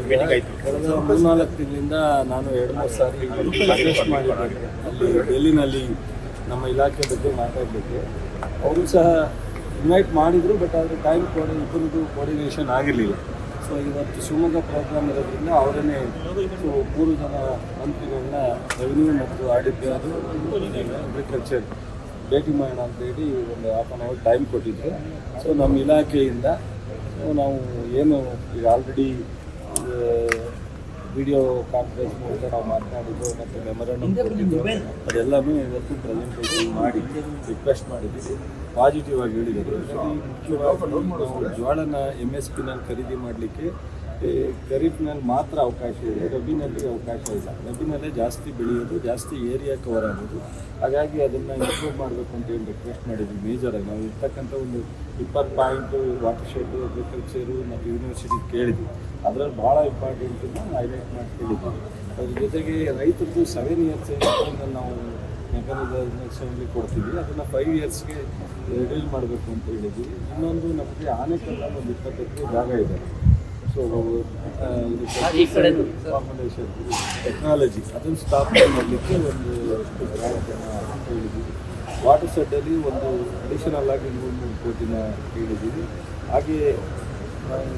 Meeting ಆಯ್ತು ಮೂರ್ನಾಲ್ಕು ತಿಂಗಳಿಂದ ನಾನು ಎರಡು ಮೂರು ಸಾರಿ ರಿಕ್ವೆಸ್ಟ್ ಮಾಡಿದ್ದೆ ಅಲ್ಲಿ ಡೆಲ್ಲಿನಲ್ಲಿ ನಮ್ಮ ಇಲಾಖೆ ಬಗ್ಗೆ ಮಾತಾಡಲಿಕ್ಕೆ ಅವರು ಸಹ ಇನ್ವೈಟ್ ಮಾಡಿದರು ಬಟ್ ಆದರೆ ಟೈಮ್ ಕೋಡಿ ಇಬ್ಬರದ್ದು ಕೋರ್ಡಿನೇಷನ್ ಆಗಿರಲಿಲ್ಲ. ಸೊ ಇವತ್ತು ಶಿವಮೊಗ್ಗ ಪ್ರೋಗ್ರಾಮ್ ಇರೋದ್ರಿಂದ ಅವರನ್ನೇ ಸೊ ಮೂರು ಜನ ಮಂತ್ರಿಗಳನ್ನ ರೆವಿನ್ಯೂ ಮತ್ತು ಆಡಿದ್ದೆ ಅದು ಅಗ್ರಿಕಲ್ಚರ್ ಭೇಟಿ ಮಾಡೋಣ ಅಂತೇಳಿ ಒಂದು ಹಾಫ್ ಆನ್ ಅವರ್ ಟೈಮ್ ಕೊಟ್ಟಿದ್ದರು ಸೊ ನಮ್ಮ ಇಲಾಖೆಯಿಂದ ನಾವು ಏನು ಈಗ ಆಲ್ರೆಡಿ ವಿಡಿಯೋ ಕಾನ್ಫರೆನ್ಸ್ ಮೂಲಕ ನಾವು ಮಾತನಾಡಿದ್ದು ಮತ್ತು ಮೆಮೊರಂಡಮ್ ಕೊಟ್ಟಿದ್ದು ಅದೆಲ್ಲನೂ ಇವತ್ತು ಪ್ರೆಸೆಂಟೇಷನ್ ಮಾಡಿ ರಿಕ್ವೆಸ್ಟ್ ಮಾಡಿದ್ದೀವಿ. ಪಾಸಿಟಿವ್ ಆಗಿ ಹೇಳಿದರು ಮುಖ್ಯವಾಗಿ ಜೋಳನ ಎಂ ಎಸ್ ಪಿನಲ್ಲಿ ಖರೀದಿ ಮಾಡಲಿಕ್ಕೆ ಖರೀಫ್ನಲ್ಲಿ ಮಾತ್ರ ಅವಕಾಶ ಇದೆ ರಬ್ಬಿನಲ್ಲಿ ಅವಕಾಶ ಇಲ್ಲ. ರಬಿನಲ್ಲೇ ಜಾಸ್ತಿ ಬೆಳೆಯೋದು ಜಾಸ್ತಿ ಏರಿಯಾ ಕವರ್ ಆಗೋದು. ಹಾಗಾಗಿ ಅದನ್ನು ಇಂಪ್ರೂವ್ ಮಾಡಬೇಕು ಅಂತ ಹೇಳಿ ರಿಕ್ವೆಸ್ಟ್ ಮಾಡಿದ್ವಿ ಮೇಜರಾಗಿ ನಾವು ಇರ್ತಕ್ಕಂಥ ಒಂದು ಇಪ್ಪತ್ತು ಪಾಯಿಂಟು ವಾಟರ್ ಶೆಡ್ಡು ಅಗ್ರಿಕಲ್ಚರು ಮತ್ತು ಯೂನಿವರ್ಸಿಟಿ ಕೇಳಿದ್ವಿ. ಅದರಲ್ಲಿ ಭಾಳ ಇಂಪಾರ್ಟೆಂಟನ್ನು ಹೈಲೈಟ್ ಮಾಡ್ತೀವಿ ಅದ್ರ ಜೊತೆಗೆ ರೈತರದ್ದು ಸೆವೆನ್ ಇಯರ್ಸ್ ನಾವು ಮೆಕಾನಿಸಮ್ಲಿ ಕೊಡ್ತೀವಿ. ಅದನ್ನು ಫೈವ್ ಇಯರ್ಸ್ಗೆ ರಿಡೀಲ್ ಮಾಡಬೇಕು ಅಂತ ಹೇಳಿದ್ವಿ ಇನ್ನೊಂದು ನಮಗೆ ಆನೆಕಲ್ಲಲ್ಲಿ ಒಂದು ಇಪ್ಪತ್ತೈದು ಜಾಗ ಇದೆ. ಸೊ ಫಾರ್ಮುಲೇಷನ್ ಟೆಕ್ನಾಲಜಿ ಅದನ್ನು ಸ್ಥಾಪನೆ ಮಾಡಲಿಕ್ಕೆ ಒಂದು ಹೇಳಿದ್ವಿ ಹೇಳಿದ್ದೀವಿ. ವಾಟರ್ ಸೆಡ್ಡಲ್ಲಿ ಒಂದು ಅಡಿಷನಲ್ ಆಗಿ ಮೂರು ಮೂರು ಕೋಟಿನ ಹೇಳಿದ್ದೀವಿ. ಹಾಗೆ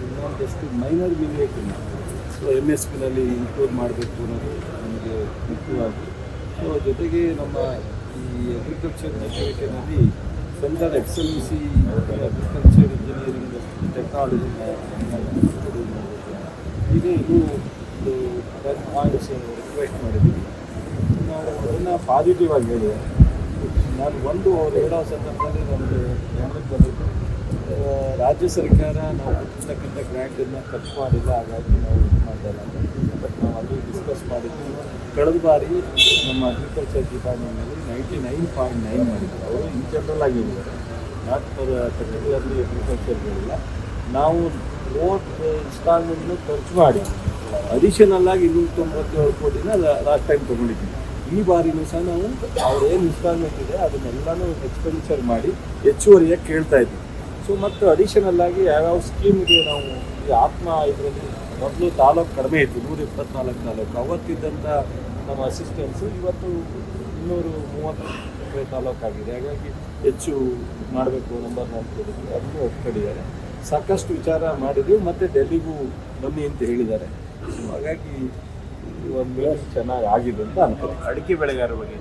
ಇನ್ನೊಂದಷ್ಟು ಮೈನರ್ ಮಿಲಿಯೇಟನ್ನ ಸೊ ಎಂ ಎಸ್ ಪಿನಲ್ಲಿ ಇಂಪ್ರೂವ್ ಮಾಡಬೇಕು ಅನ್ನೋದು ನಮಗೆ ಮುಖ್ಯವಾಗಿ ಸೊ ಜೊತೆಗೆ ನಮ್ಮ ಈ agriculture ನೆಟ್ವರ್ಕಿನಲ್ಲಿ centre C agriculture engineering technology ಇದೆ. ಇದು ಒಂದು ಟೆನ್ ಪಾಯಿಂಟ್ಸ್ ರಿಕ್ವೆಸ್ಟ್ ಮಾಡಿದ್ದೀವಿ. ನಾವು ಅದನ್ನು ಪಾಸಿಟಿವ್ ಆಗಿ ಹೇಳಿದೆ ನಾನು ಒಂದು ಅವ್ರು ಹೇಳೋ ಸಂದರ್ಭದಲ್ಲಿ ನಮಗೆ ಗಮನಕ್ಕೆ ಬಂದಿದ್ದು ರಾಜ್ಯ ಸರ್ಕಾರ ನಾವು ಕೊಟ್ಟಿರ್ತಕ್ಕಂಥ ಗ್ರ್ಯಾಂಟನ್ನು ಖರ್ಚು ಮಾಡಿಲ್ಲ, ಹಾಗಾಗಿ ನಾವು ಇದು ಮಾಡಿಲ್ಲ ಬಟ್ ನಾವು ಅಲ್ಲಿ ಡಿಸ್ಕಸ್ ಮಾಡಿದ್ವಿ. ಕಳೆದ ಬಾರಿ ನಮ್ಮ ಅಗ್ರಿಕಲ್ಚರ್ ಡಿಪಾರ್ಟ್ಮೆಂಟ್ನಲ್ಲಿ ನೈಂಟಿ ನೈನ್ ಪಾಯಿಂಟ್ ನೈನ್ ಮಾಡಿದ್ರು. ಅವರು ಇನ್ ಜನರಲ್ ಆಗಿ ಹೇಳಿದ್ದಾರೆ ನಾಟ್ ಫಾರ್ ಪರ್ಟಿಕ್ಯುಲರ್ಲಿ ಅಗ್ರಿಕಲ್ಚರ್ ಇಲ್ಲ ನಾವು ರೋಡ್ ಇನ್ಸ್ಟಾಲ್ಮೆಂಟ್ನ ಖರ್ಚು ಮಾಡಿ ಅಡಿಷನಲ್ ಆಗಿ ಇನ್ನೂರ ತೊಂಬತ್ತೇಳು ಕೋಟಿನ ಲಾಸ್ಟ್ ಟೈಮ್ ತೊಗೊಂಡಿದ್ದೀವಿ ಈ ಬಾರಿನೂ ಸಹ ನಾವು ಅವ್ರೇನು ಇನ್ಸ್ಟಾಲ್ಮೆಂಟ್ ಇದೆ ಅದನ್ನೆಲ್ಲನೂ ಎಕ್ಸ್ಪೆಂಡಿಚರ್ ಮಾಡಿ ಹೆಚ್ಚುವರಿಯಾಗಿ ಕೇಳ್ತಾ ಇದ್ವಿ. ಸೊ ಮತ್ತು ಅಡಿಷನಲ್ ಆಗಿ ಯಾವ್ಯಾವ ಸ್ಕೀಮ್ಗೆ ನಾವು ಈ ಆತ್ಮ ಇದರಲ್ಲಿ? ಮೊದಲು ತಾಲೂಕು ಕಡಿಮೆ ಇತ್ತು, ನೂರ ಇಪ್ಪತ್ನಾಲ್ಕು ತಾಲೂಕು. ಅವತ್ತಿದ್ದಂಥ ನಮ್ಮ ಅಸಿಸ್ಟೆನ್ಸು ಇವತ್ತು ಇನ್ನೂರು ಮೂವತ್ತು ತಾಲೂಕು ಆಗಿದೆ. ಹಾಗಾಗಿ ಹೆಚ್ಚು ಮಾಡಬೇಕು ನಂಬರ್ ಕೇಳಿದ್ವಿ. ಅದನ್ನು ಒಪ್ಕೊಂಡಿದ್ದಾರೆ. ಸಾಕಷ್ಟು ವಿಚಾರ ಮಾಡಿದ್ವಿ. ಮತ್ತು ಡೆಲ್ಲಿಗೂ ಬನ್ನಿ ಅಂತ ಹೇಳಿದ್ದಾರೆ. ಹಾಗಾಗಿ ಒಂದು ಚೆನ್ನಾಗಿ ಆಗಿದೆ ಅಂತ ಅನ್ಕೋತೀನಿ ಅಡಿಕೆ ಬೆಳೆಗಾರರ ಬಗ್ಗೆ.